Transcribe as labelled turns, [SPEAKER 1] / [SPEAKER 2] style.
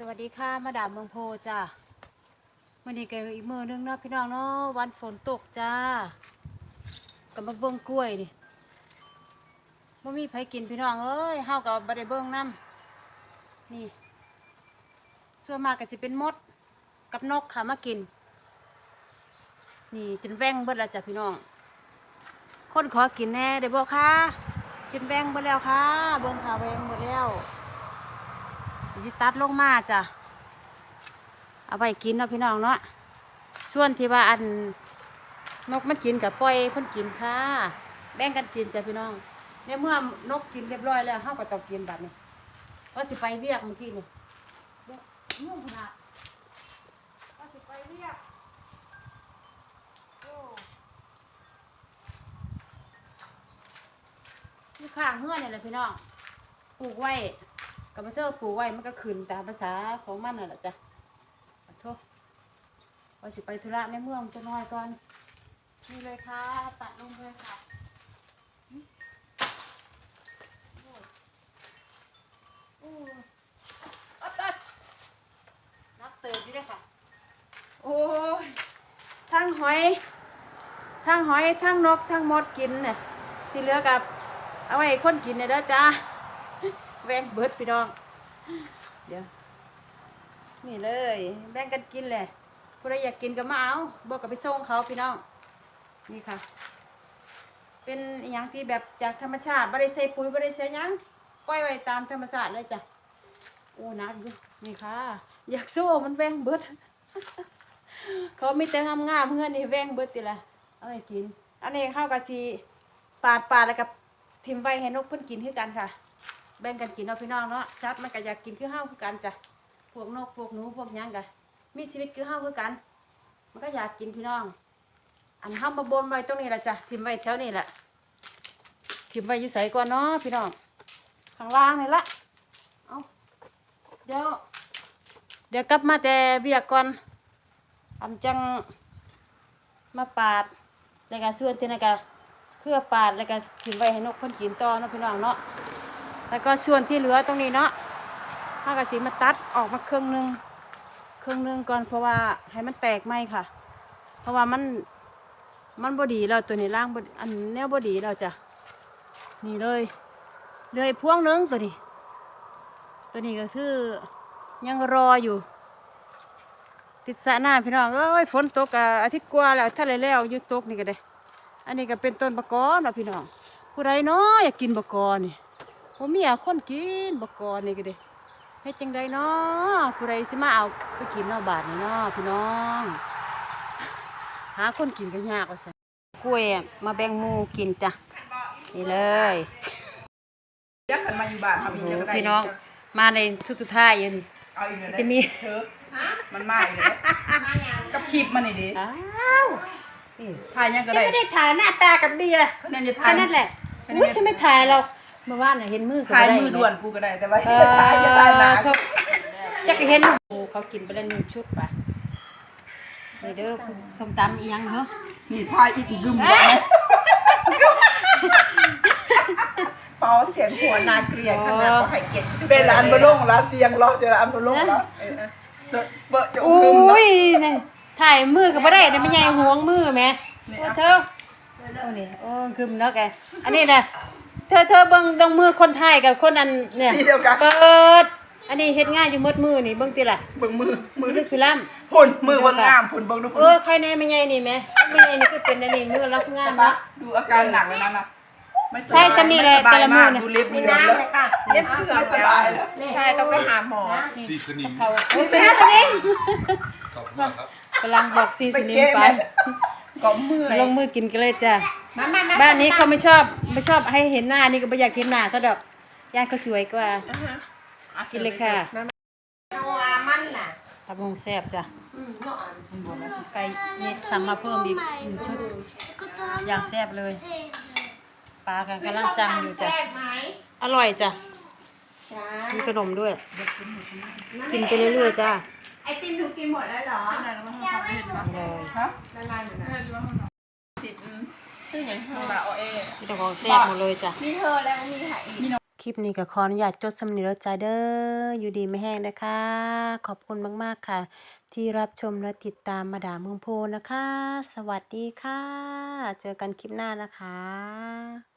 [SPEAKER 1] สวัสดีค่ะมาดามเมืองโพจ้าวันนี้ก็อีกมือนึงเนาะพี่น้องเนาะวันฝนตกจ้าก็มาเบิ่งกล้วยนี่บ่มีไผกินพี่น้องเอ้ยเฮาก็บ่ได้เบิ่งนํนี่ส่วนมากก็สิเป็นมดกับนกค่ะมากิน นี่จนแว่งเบิดแล้วจ้ะพี่น้อง คนขอกินแน่ได้บ่คะจนแว่งเบิดแล้วค่ะเบิ่งค่ะแว่งเบิดแล้ว สิตัดลงมาจ้ะเอาไปกินเนาะพี่น้องเนาะส่วนที่ว่าอันนกมันกินกับปล่อยเพิ่นกินค่ะ แบ่งกันกินจ้ะพี่น้องในเมื่อนกกินเรียบร้อยแล้วเฮาก็ต้องกินแบบนี้ว่าสิไปเรียกเมื่อกี้นี่เดี๋ยวง่วงขนาดว่าสิไปเรียกโอ้อยู่ข้างเฮือนนี่แหละพี่น้องปลูกไว้ กับมาเซอร์ปลูกไว้มันก็ขึ้นตามภาษาของมันน่ะแหละจ้ะขอโทษว่าสิไปธุระในเมืองจะน้อยก่อนนี่เลยค่ะ ตัดลงเลยค่ะหึโอ้ยโอ้อัดอัดนักเติบนี่เลยค่ะ โอ้ยทั้งหอย ทั้งหอย ทั้งนก ทั้งมดกินเนี่ยที่เหลือกับ เอาไว้ให้คนกินเนี่ยเด้อจ้า แบ่งเบิดพี่น้อง เดี๋ยว นี่เลย แบ่งกันกินแหละผู้ใดอยากกินก็มาเอาบอกกับไปส่งเขาพี่น้อง นี่ค่ะ เป็นอย่างที่แบบจากธรรมชาติไม่ได้ใส่ปุ๋ยไม่ได้ใส่ยังปล่อยไว้ตามธรรมชาติเลยจ้ะโอ้นักอยู่นี่ค่ะ อยากโซ่มันแบ่งเบิด เขามีแต่งามๆเพื่อนนี่แบ่งเบิดติละเอาไปกิน อันนี้ข้าวกะชีปาดปาดแล้วกับทิมไว้ให้นกเพิ่นกินคือกันค่ะ แบ่งกันกินเนาะพี่น้องเนาะซัดมันก็อยากกินคือเฮาคือกันจ้ะพวกนกพวกหนูพวกหยังกะมีชีวิตคือเฮาคือกัน มันก็อยากกินพี่น้อง อันเฮามาบนไว้ตรงนี้ละจ้ะทิมไว้แถวนี้แหละทิมไว้อยู่ใส่ก่อนเนาะพี่น้องข้างล่างนี่ละเอาเดี๋ยวเดี๋ยวกลับมาแต่เบียกก่อนอันจังมาปาดแล้วก็ส่วนที่นั่นก็เครือปาดแล้วก็ทิมไว้ให้นกเพิ่นกินต่อเนาะพี่น้องเนาะ แล้วก็ส่วนที่เหลือตรงนี้เนาะถ้ากระสีมาตัดออกมาครึ่งหนึงครึ่งหนึงก่อนเพราะว่าให้มันแตกไหมค่ะ เพราะว่ามันมันบดีแล้วตัวนี้ล่างบอันแนวบดีแล้วจ้ะนี่เลยเลยพ่วงนึงตัวนี้ ตัวนี้ก็คือยังรออยู่ ติดสระน้ำพี่น้องเอ้ยฝนตกอาทิตย์กว่าแล้วถ้าไรแล้วยุดตกนี่ก็ได้ อันนี้ก็เป็นต้นบะกอนะพี่น้องผู้ใดเนาะอยากกินบะกอนี่ ผมมีอาคนกินบกกอนนี่ก็เด้เฮ็ดจังไดเนาะผู้ใดสิมาเอาไปกินเนาะบาทนี่เนาะพี่น้อง หาคนกินก็ยากว่าซั่นกล้วยอะมาแบ่งหมูกินจ้ะนี่เลย
[SPEAKER 2] ยักขันมาอยู่บ้าน
[SPEAKER 1] โอ้
[SPEAKER 2] ทำ
[SPEAKER 1] โห
[SPEAKER 2] อีกจังได
[SPEAKER 1] พี่น้องมาในชุดสุดท้ายอยู่นี่
[SPEAKER 2] เอาอีกเลย
[SPEAKER 1] จะมี
[SPEAKER 2] เธอมันมาอีกแล้วกับคลิปมันนี่ดิ
[SPEAKER 1] อ้าวนี่
[SPEAKER 2] ถ่ายยังก็
[SPEAKER 1] ฉัน
[SPEAKER 2] ได้
[SPEAKER 1] ไม่ได้ถ่ายหน้าตากับเดีย
[SPEAKER 2] คะแนนจะถ่า
[SPEAKER 1] แค่
[SPEAKER 2] ย
[SPEAKER 1] นั้นแหละอุ้ยฉันไม่ถ่ายเรา เมื่อวานน่ะเห็นมือก็
[SPEAKER 2] ถ่าย
[SPEAKER 1] บ่ไมื
[SPEAKER 2] อด่วนกูก็ได้แต่ว่า
[SPEAKER 1] เอ
[SPEAKER 2] ถ่ายจะถ่ายหนา
[SPEAKER 1] อเขาจะเห็นหมูเขากินไปแล้วหนึ่งชุดไปนี่เด้อส้มตำอีหยังเหรอ
[SPEAKER 2] นี่ถ่ายอีกกึมก่อนไหมเป่าเสียงหัวนาเกลียดขนาดว่าให้เกียรติเป็นร้านบะลงแล้วเสียงรอเจอร้านบะลงแล้วเออเออเบอะจะ
[SPEAKER 1] โอ้
[SPEAKER 2] กึมแล้ว
[SPEAKER 1] ยนี่ถ่ายมือก็บ่ได้แต่ไม่ใหญ่ห่วงมือแหม่
[SPEAKER 2] นี่
[SPEAKER 1] โอ้
[SPEAKER 2] อะ
[SPEAKER 1] เธอโอ้นี่โอ้คึมเนาะแกอันนี้นะ เธอเธอเบิ่งตรงมือคนถ่ายกับคนอันเนี่ย
[SPEAKER 2] สีเดียวกัน
[SPEAKER 1] เปิด อันนี้เฮ็ดง่ายอยู่หมดมือนี่เบิ่งติล่ะ
[SPEAKER 2] เบิ่งมือมือ
[SPEAKER 1] ลึกคือล่ำ
[SPEAKER 2] พุ่นมือวันงามพุ่นเบิ่งดู
[SPEAKER 1] เอ
[SPEAKER 2] พุ่
[SPEAKER 1] อนใครแน่ไม่ใหญ่นี่แหม่ไม่ใหญ่นี่คือเป็นอันนี้มือรับงาน
[SPEAKER 2] ปะ
[SPEAKER 1] เนาะ
[SPEAKER 2] ดูอาการหนักเลยนะนะไม่สบาย
[SPEAKER 1] ใช่จะมีแหละ
[SPEAKER 2] ไสบาย
[SPEAKER 1] แต่ละมื้อา
[SPEAKER 2] ก
[SPEAKER 1] น่ะ
[SPEAKER 2] ดูเล็บเหลืองแล้ว
[SPEAKER 3] เล็บเสือ
[SPEAKER 2] ไม่สบายแล้ว
[SPEAKER 3] ใช่ต้องไปหาหมอ
[SPEAKER 4] ซีสนิม
[SPEAKER 1] เขาโอ้เป็นอันนี้
[SPEAKER 4] ขอบคุณมากครับ
[SPEAKER 1] กำลังบอกซี
[SPEAKER 2] ไป
[SPEAKER 1] สนิม
[SPEAKER 2] เก๊ะ
[SPEAKER 1] ไป
[SPEAKER 2] ไหมก็มือ
[SPEAKER 1] ลงมือกินกันเลยจ้ะ
[SPEAKER 3] มามามา
[SPEAKER 1] บ้านนี้เขาไม่ชอบไม่ชอบให้เห็นหน้านี่ก็ไม่อยากเห็นหน้าเขาดอกย่านเขาสวยกว่ากินเลยค่ะ
[SPEAKER 3] เอาอามันน่ะ
[SPEAKER 1] ตะบงแซ่บจ้ะไก่นี่สั่งมาเพิ่มอีกหนึ่งชุดอย่างแซ่บเลยปลากันกำลังสั่งอยู่จ้ะ
[SPEAKER 3] แซ่บไหม
[SPEAKER 1] อร่อยจ้ะ
[SPEAKER 3] จ้า
[SPEAKER 1] มีขนมด้วย กินไปเรื่อยๆจ้ะ
[SPEAKER 3] ไอติมถูกกินหมดแล้วเหรอ
[SPEAKER 1] นี่เลย
[SPEAKER 2] ฮะ
[SPEAKER 3] ละลายหมดแล้ว
[SPEAKER 2] ติด
[SPEAKER 3] ซื้ออย่างเธอ
[SPEAKER 2] มาเอาเอ
[SPEAKER 1] มีแต่ของแซ่บหมดเลยจ้ะ
[SPEAKER 3] มีเธอแล้วมีใครอีก
[SPEAKER 1] โอเคลิปนี้ก็ขออนุญาตจดสำเนียงใจเด้ออยู่ดีไม่แห้งนะคะ ขอบคุณมากๆค่ะ ที่รับชมและติดตามมาดามเมืองโพนะคะ สวัสดีค่ะ เจอกันคลิปหน้านะคะ